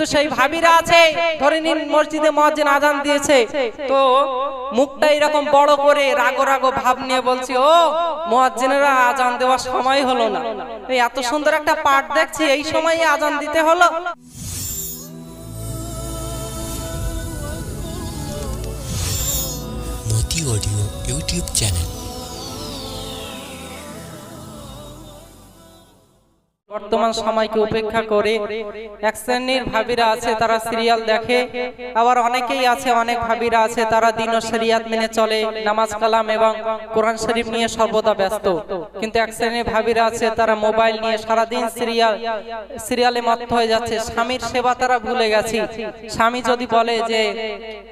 কিন্তু সেই ভাবিরা আছে ধরে নিন মসজিদে মসজিদ আজান দিয়েছে। তো মুখটা এরকম বড় করে রাগো রাগো ভাব নিয়ে বলছি ও মুয়াজ্জিনেরা আজান দেওয়ার সময় হলো না। এই এত সুন্দর একটা পাঠ দেখছি এই সময় আজান দিতে হলো। Moti audio YouTube channel. বর্তমান সময়কে উপেক্ষা করে এক শ্রেণির ভাবিরা আছে, তারা সিরিয়াল দেখে। আবার অনেকেই আছে, অনেক ভাবিরা আছে, তারা দিন ও মেনে চলে, নামাজ কালাম এবং কোরআন শরীফ নিয়ে সর্বদা ব্যস্ত। কিন্তু এক শ্রেণির ভাবিরা আছে, তারা মোবাইল নিয়ে সারাদিন সিরিয়াল সিরিয়ালে মত্ত হয়ে যাচ্ছে। স্বামীর সেবা তারা ভুলে গেছি। স্বামী যদি বলে যে,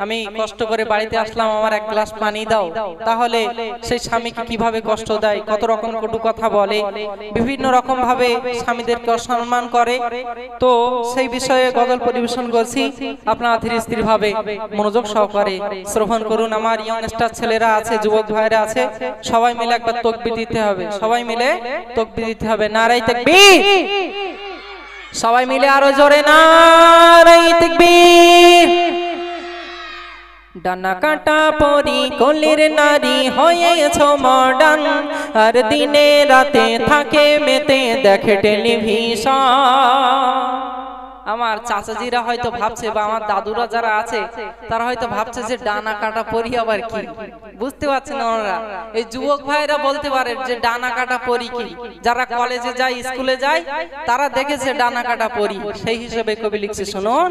আমি কষ্ট করে বাড়িতে আসলাম, আমার এক গ্লাস পানি দাও। তাহলে সেই স্বামীকে কীভাবে কষ্ট দেয়? কত রকম কটু কথা বলে। বিভিন্ন রকম ভাবে স্বামীদেরকে অসম্মান করে। তো সেই বিষয়ে গজল পরিবেশন করছি। আপনারা ধীরে স্থির ভাবে মনোযোগ সহকারে শ্রবণ করুন। আমার ইয়ংস্টার ছেলেরা আছে, যুবক ভাইরা আছে, সবাই মিলে একবার তকবি দিতে হবে। সবাই মিলে তকবি দিতে হবে। নারাই তাকবীর! সবাই মিলে আরও জোরে নারাই তাকবীর! ডানা কাটা পরি কলির নারী হয়েছ মডার্ন। আর দিনে রাতে থাকে মেতে দেখে টেলিভিশন আমার চাচাজিরা হয়তো ভাবছে বা আমার দাদুরা যারা আছে তারা হয়তো ভাবছে যে ডানা কাটা পরি আবার কি? বুঝতে পারছেন না ওনারা? এই যুবক ভাইরা বলতে পারে যে ডানা কাটা পরি কি? যারা কলেজে যায় স্কুলে যায় তারা দেখেছে ডানা কাটা পরি। সেই হিসেবে কবি লিখছে শুনুন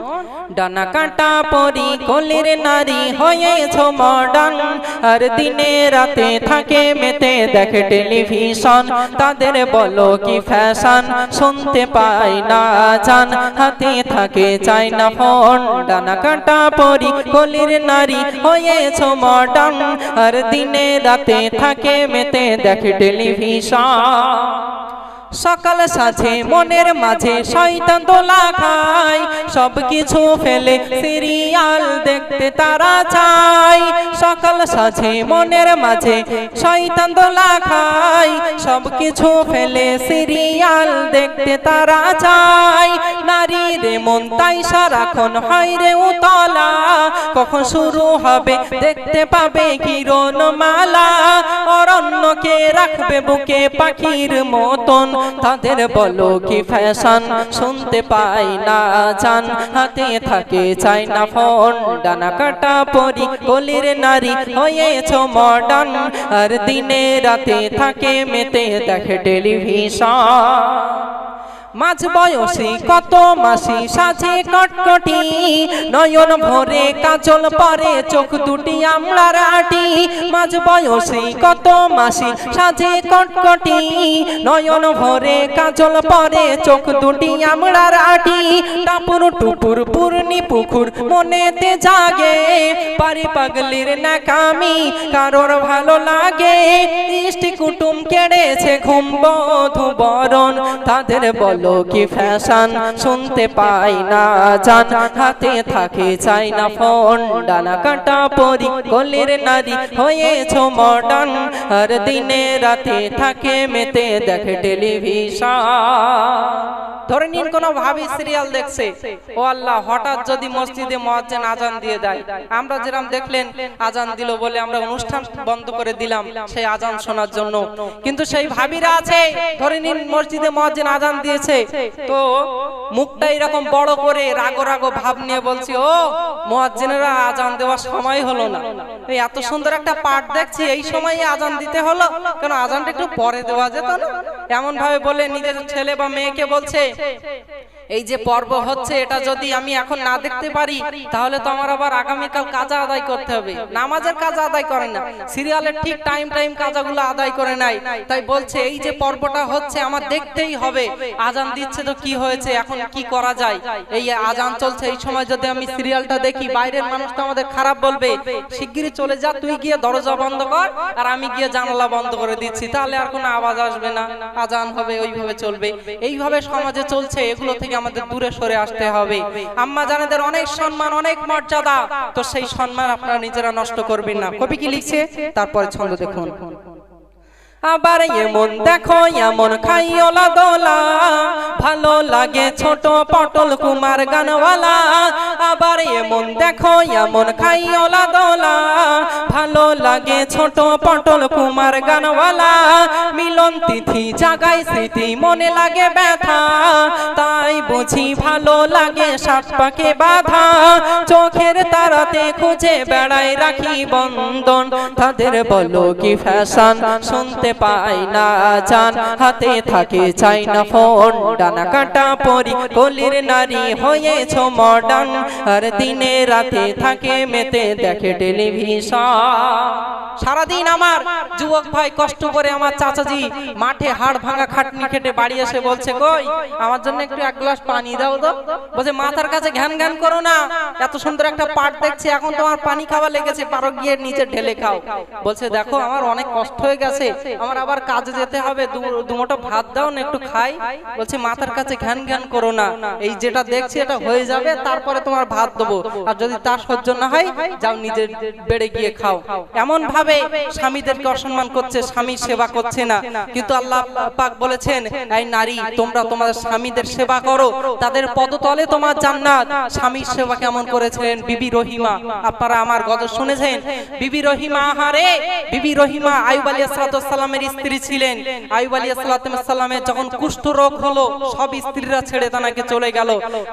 ডানা কাটা পরি কলির নারী হয়েছ মডার্ন আর দিনে রাতে থাকে মেতে দেখে টেলিভিশন তাদের বলো কি ফ্যাশন শুনতে পাই না জান। হাতে থাকে, চাই না ফোন, ডানা কাটা পরি কলির নারী হয়েছ মডার্ন। আর দিনে রাতে থাকে মেতে, দেখে টেলিভিশন। সকাল সাজে মনের মাঝে শয়তান দোলা খায়। সব কিছু ফেলে সিরিয়াল দেখতে তারা চায়। সকাল সাজে মনের মাঝে শয়তান দোলা খায়। সব কিছু ফেলে সিরিয়াল দেখতে তারা চায়। নারী রে মন তাই সারাক্ষণ হয় রে উতলা। কখন শুরু হবে দেখতে পাবে কিরণ মালা অরণ্যকে রাখবে বুকে পাখির মতন। তাদের বলো কি ফ্যাশন শুনতে পাই না জান। হাতে থাকে চাই না ফোন, ডানা কাটা পরি, গলির নারী হয়েছ মডার্ন আর দিনে রাতে থাকে মেতে, দেখে টেলিভিশন মাঝ বয়সী কত মাসি সাজে কটকটি নয়ন ভরে কাজল পরে, চোখ দুটি আমলার আটি মাঝ বয়সী কত মাসি সাজে কটকটি, নয়ন ভরে কাজল পরে, চোখ দুটি আমলার আটি টাপুর টুপুর পূর্ণি পুকুর মনেতে জাগে, পারি পাগলির নাকামি কারোর ভালো লাগে। ইষ্টি কুটুম কেড়েছে ঘুম বধু বরণ, তাদের বলো কি ফ্যাশন শুনতে পাই না জান হাতে থাকে চাই না ফোন ডানা কাটা পরি, গলির নারী হয়েছ মডার্ন আর দিনে রাতে থাকে মেতে, দেখে টেলিভিশন ধরে নিন কোন ভাবি সিরিয়াল দেখছে। ও আল্লাহ হঠাৎ যদি মসজিদে মুয়াজ্জিন আজান দিয়ে দেয়। আমরা যেরকম দেখলেন আজান দিল বলে আমরা অনুষ্ঠান বন্ধ করে দিলাম সেই আজান শোনার জন্য। কিন্তু সেই ভাবিরা আছে ধরে নিন মসজিদে মুয়াজ্জিন আজান দিয়েছে। তো মুখটা এরকম বড় করে রাগো রাগো ভাব নিয়ে বলছি ও মুয়াজ্জিনেরা আজান দেওয়ার সময় হলো না। এই এত সুন্দর একটা পাঠ দেখছি এই সময় আজান দিতে হলো। কেন আজানটা একটু পরে দেওয়া যেত না? এমন ভাবে বলে নিজের ছেলে বা মেয়েকে বলছে છે. এই যে পর্ব হচ্ছে এটা যদি আমি এখন না দেখতে পারি তাহলে তো আমার আবার আগামীকাল কাজা আদায় করতে হবে। নামাজের কাজা আদায় করে না। সিরিয়ালের ঠিক টাইম টাইম কাজাগুলো আদায় করে নাই। তাই বলছে এই যে পর্বটা হচ্ছে আমার দেখতেই হবে। আজান দিচ্ছে তো কি হয়েছে এখন কি করা যায়? এই আজান চলছে এই সময় যদি আমি সিরিয়ালটা দেখি বাইরের মানুষ তো আমাদের খারাপ বলবে। শিগগিরই চলে যা তুই গিয়ে দরজা বন্ধ কর আর আমি গিয়ে জানালা বন্ধ করে দিচ্ছি। তাহলে আর কোনো আওয়াজ আসবে না আজান হবে ওইভাবে চলবে এইভাবে সমাজে চলছে এগুলো থেকে আমাদের দূরে সরে আসতে হবে। আম্মা জানাদের অনেক সম্মান, অনেক মর্যাদা। তো সেই সম্মান আপনারা নিজেরা নষ্ট করবেন না। কবি কি লিখছে? তারপরে ছন্দ দেখুন। আবার এমন দেখো, এমন খাইওলা দোলা। ভালো লাগে ছোট পটল কুমার গানওয়ালা। আবার এমন দেখো, এমন খাইওলা দোলা। ভালো লাগে ছোট পটল কুমার গানওয়ালা। মিলন তিথি জাগাই স্মৃতি মনে লাগে ব্যথা। তাই বুঝি ভালো লাগে সাত পাকে বাধা। চোখের তারাতে খুঁজে বেড়াই রাখি বন্ধন। তাদের বলো কি ফ্যাশন শুনতে পাই না জান। হাতে থাকে চাই না ফোন, ডানা কাটা পরি, কলির নারী হয়েছ মডার্ন। আর দিনে রাতে থাকে মেতে, দেখে টেলিভিশন। সারাদিন আমার যুবক ভাই কষ্ট করে আমার চাচাজি মাঠে হাড় ভাঙা খাটনি খেটে বাড়ি এসে বলছে, কই, আমার জন্য একটু এক গ্লাস পানি দাও তো। বলছে, মাথার কাছে ঘ্যান ঘ্যান করো না। এত সুন্দর একটা পাট দেখছে, এখন তোমার পানি খাওয়া লেগেছে, পারো গিয়ে নিচে ঢেলে খাও। বলছে, দেখো, আমার অনেক কষ্ট হয়ে গেছে। আমার আবার কাজে যেতে হবে, দু- ভাত দাও না, একটু খাই। বলছে, মাথার কাছে ঘ্যান ঘ্যান করো না। এই যেটা দেখছি, এটা হয়ে যাবে, তারপরে তোমার ভাত দেবো। আর যদি তার সহ্য না হয়, যাও নিজের বেড়ে গিয়ে খাও। এমন ভাবে স্বামীদেরকে অসম্মান করছে স্বামীর সেবা করছে না। কিন্তু আল্লাহ পাক বলেছেন, এই নারী, তোমরা তোমাদের স্বামীদের সেবা করো। তাদের পদতলে তোমার জান্নাত। স্বামীর সেবা কেমন করেছেন? বিবি রহিমা, আপনারা আমার গজল শুনেছেন? বিবি রহিমা, আহারে! বিবি রহিমা আয়ুব আলী সালামের স্ত্রী ছিলেন। আয়ুব আলী সালামের যখন কুষ্ঠ রোগ হলো, সব স্ত্রীরা ছেড়ে তানাকে চলে গেল।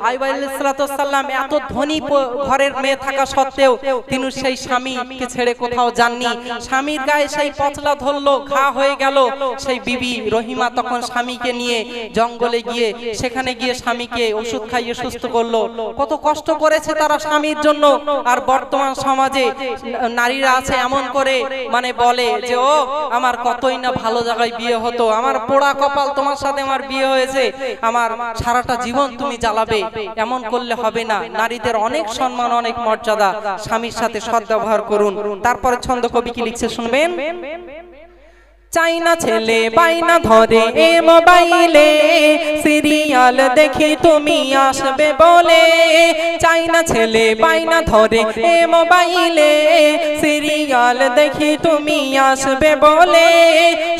আয়ুব আলী সালাম এত ধনী ঘরের মেয়ে থাকা সত্ত্বেও তিনি সেই স্বামীকে ছেড়ে কোথাও যাননি। স্বামীর গায়ে সেই পচলা ধরলো, ঘা হয়ে গেল। সেই বিবি রহিমা তখন স্বামীকে নিয়ে জঙ্গলে গিয়ে, সেখানে গিয়ে স্বামীকে ওষুধ খাইয়ে সুস্থ করল। কত কষ্ট করেছে তারা স্বামীর জন্য। আর বর্তমান সমাজে নারীরা আছে এমন করে মানে বলে যে, ও, আমার কতই না ভালো জায়গায় বিয়ে হতো, আমার পোড়া কপাল তোমার সাথে আমার বিয়ে হয়েছে, আমার সারাটা জীবন তুমি জ্বালাবে, এমন করলে হবে না। নারীদের অনেক সম্মান, অনেক মর্যাদা, স্বামীর সাথে সদ্ব্যবহার করুন। তারপরে ছন্দ কবি কি লিখছে শুনবেন? চাই না ছেলে বাইনা ধরে এ মোবাইলে সিরিয়াল দেখি তুমি আসবে বলে। চাই না ছেলে বাইনা ধরে এ মোবাইলে সিরিয়াল দেখি তুমি আসবে বলে।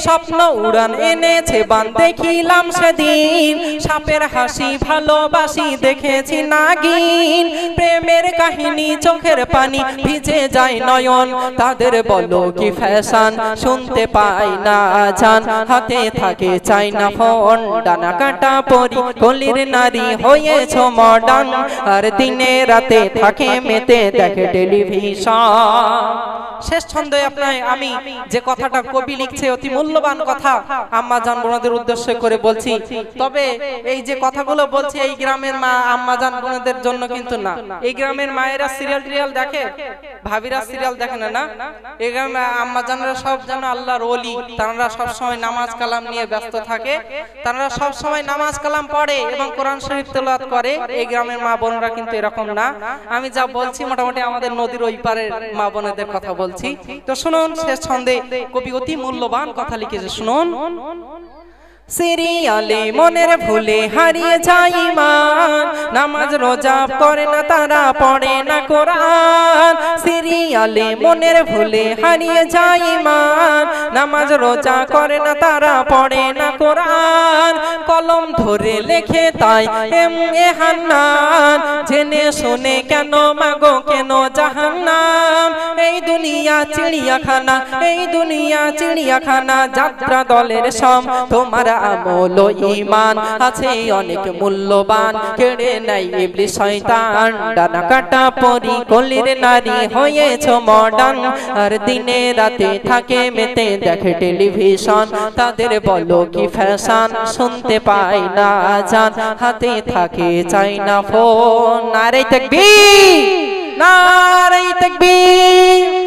স্বপ্ন উড়ান এনেছে বান দেখিলাম সেদিন। সাপের হাসি ভালোবাসি দেখেছি নাগিন। প্রেমের কাহিনী চোখের পানি ভিজে যায় নয়ন। তাদের বলো কি ফ্যাশন শুনতে পাই হাতে থাকে, চাই না ফোন, ডানা কাটা পরি, কলির নারী হয়েছ মডার্ন আর দিনে রাতে থাকে মেতে, দেখে টেলিভিশন শেষ ছন্দে আপনার আমি যে কথাটা কবি লিখছে অতি মূল্যবান কথা, আম্মা জান বোনদের উদ্দেশ্য করে বলছি। তবে এই যে কথাগুলো বলছি এই গ্রামের মা, আম্মা জান বোনদের জন্য কিন্তু না। এই গ্রামের মায়েরা সিরিয়াল টিরিয়াল দেখে, ভাবিরা সিরিয়াল দেখে না না? এই গ্রামে আম্মা জানরা সব যেন আল্লাহর ওলি। তারা সব সময় নামাজ কালাম নিয়ে ব্যস্ত থাকে। তারা সব সময় নামাজ কালাম পড়ে এবং কোরআন শরীফ তেলাওয়াত করে। এই গ্রামের মা বোনরা কিন্তু এরকম না। আমি যা বলছি মোটামুটি আমাদের নদীর ওই পারের মা বোনেদের কথা বলছি। তো শুনুন, শেষ ছন্দে কবি অতি মূল্যবান কথা লিখেছে শুনুন। সিরিয়ালে মনের ভুলে হারিয়ে যাই মান নামাজ, রোজা করে না তারা, পড়ে না কোরআন। সিরিয়ালে মনের ভুলে হারিয়ে যাই মান নামাজ, রোজা করে না তারা, পড়ে না কোরআন। কলম ধরে লেখে তাই এম এ হান্নান, জেনে শুনে কেন মাগো, কেন জাহান্নাম এই দুনিয়া চিড়িয়াখানা, এই দুনিয়া চিড়িয়াখানা, যাত্রা দলের সম। তোমার আমল ইমান আছে, অনেক মূল্যবান। কেড়ে নাই ইবলিশ শয়তান, ডানা কাটা পরি, কলির নারী হয়েছ মডার্ন। আর দিনে রাতে থাকে মেতে, দেখে টেলিভিশন। তাদের বলো কি ফ্যাশন, শুনতে পাই না জান হাতে থাকে চাই না ফোন, নারে তাকবীর! নারে তাকবীর।